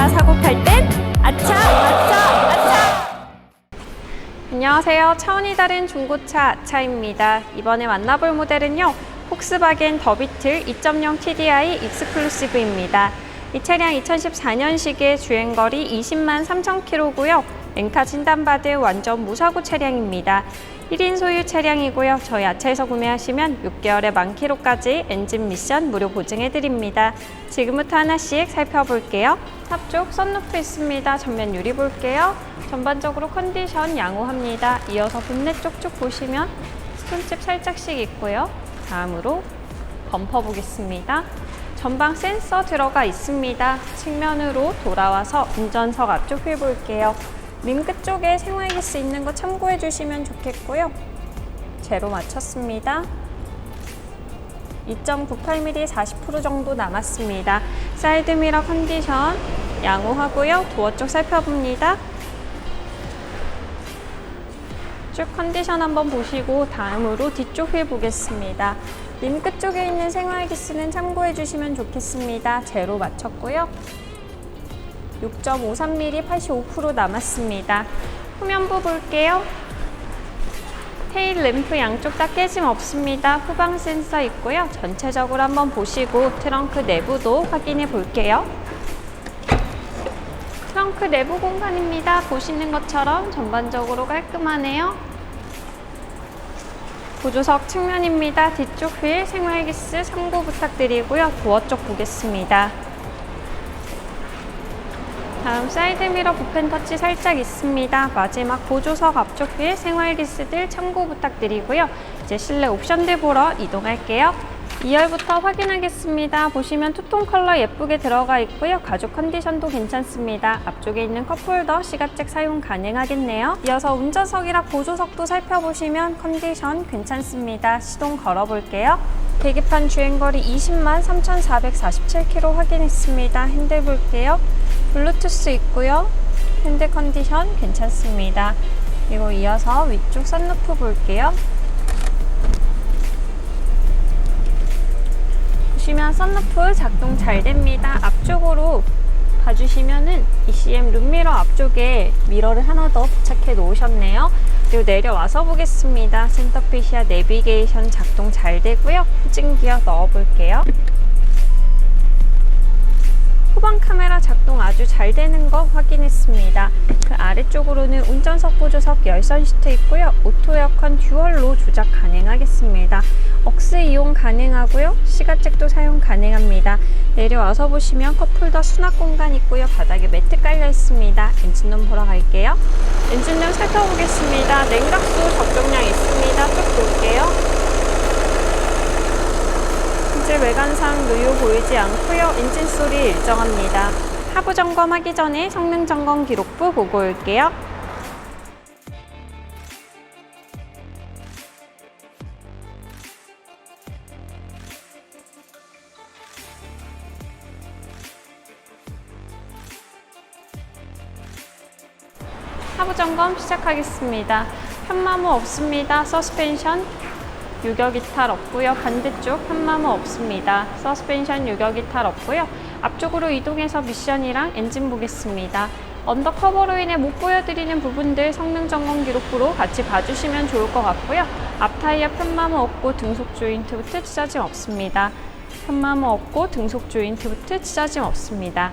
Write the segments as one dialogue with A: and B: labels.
A: 차 사고 팔 땐 아차 아차 아차. 안녕하세요. 차원이 다른 중고차 아차입니다. 이번에 만나볼 모델은요 폭스바겐 더비틀 2.0 TDI 익스클루시브입니다. 이 차량 2014년식에 주행거리 20만 3천 킬로고요. 엔카 진단받은 완전 무사고 차량입니다. 1인 소유 차량이고요. 저희 아차에서 구매하시면 6개월의 만 킬로까지 엔진 미션 무료 보증해드립니다. 지금부터 하나씩 살펴볼게요. 앞쪽 썬루프 있습니다. 전면 유리 볼게요. 전반적으로 컨디션 양호합니다. 이어서 본넷 쪽쪽 보시면 스톤칩 살짝씩 있고요. 다음으로 범퍼 보겠습니다. 전방 센서 들어가 있습니다. 측면으로 돌아와서 운전석 앞쪽 휠 볼게요. 림 끝쪽에 생활기스 있는 거 참고해 주시면 좋겠고요. 제로 맞췄습니다. 2.98mm 40% 정도 남았습니다. 사이드미러 컨디션 양호하고요. 도어 쪽 살펴봅니다. 쭉 컨디션 한번 보시고 다음으로 뒤쪽 휠 보겠습니다. 림 끝쪽에 있는 생활기스는 참고해 주시면 좋겠습니다. 제로 맞췄고요. 6.53mm 85% 남았습니다. 후면부 볼게요. 테일 램프 양쪽 다 깨짐 없습니다. 후방 센서 있고요. 전체적으로 한번 보시고 트렁크 내부도 확인해 볼게요. 트렁크 내부 공간입니다. 보시는 것처럼 전반적으로 깔끔하네요. 보조석 측면입니다. 뒤쪽 휠 생활기스 참고 부탁드리고요. 도어 쪽 보겠습니다. 다음 사이드미러 부펜 터치 살짝 있습니다. 마지막 보조석 앞쪽 휠 생활기스들 참고 부탁드리고요. 이제 실내 옵션들 보러 이동할게요. 2열부터 확인하겠습니다. 보시면 투톤 컬러 예쁘게 들어가 있고요. 가죽 컨디션도 괜찮습니다. 앞쪽에 있는 컵홀더 시가잭 사용 가능하겠네요. 이어서 운전석이랑 보조석도 살펴보시면 컨디션 괜찮습니다. 시동 걸어볼게요. 계기판 주행거리 20만 3,447km 확인했습니다. 핸들 볼게요. 블루투스 있고요. 핸들 컨디션 괜찮습니다. 그리고 이어서 위쪽 선루프 볼게요. 보시면 썬루프 작동 잘 됩니다. 앞쪽으로 봐주시면은 ECM 룸미러 앞쪽에 미러를 하나 더 부착해 놓으셨네요. 그리고 내려와서 보겠습니다. 센터피시아 내비게이션 작동 잘 되고요. 후진기어 넣어 볼게요. 아주 잘 되는 거 확인했습니다. 그 아래쪽으로는 운전석 보조석 열선 시트 있고요. 오토 에어컨 듀얼로 조작 가능하겠습니다. 억스 이용 가능하고요. 시가잭도 사용 가능합니다. 내려와서 보시면 컵홀더 수납 공간 있고요. 바닥에 매트 깔려 있습니다. 엔진룸 보러 갈게요. 엔진룸 살펴보겠습니다. 냉각수 적정량 있습니다. 쭉 볼게요. 외관상 누유 보이지 않고요. 엔진 소리 일정합니다. 하부 점검하기 전에 성능 점검 기록부 보고 올게요. 하부 점검 시작하겠습니다. 편마모 없습니다. 서스펜션 유격 이탈 없고요. 반대쪽 편마모 없습니다. 서스펜션 유격 이탈 없고요. 앞쪽으로 이동해서 미션이랑 엔진 보겠습니다. 언더커버로 인해 못 보여드리는 부분들 성능 점검 기록부로 같이 봐주시면 좋을 것 같고요. 앞 타이어 편마모 없고 등속 조인트부트 찢어짐 없습니다. 편마모 없고 등속 조인트부트 찢어짐 없습니다.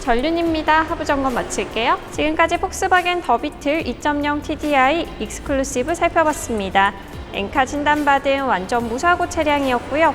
A: 전륜입니다. 하부 점검 마칠게요. 지금까지 폭스바겐 더비틀 2.0 TDI 익스클루시브 살펴봤습니다. 엔카 진단받은 완전 무사고 차량이었고요.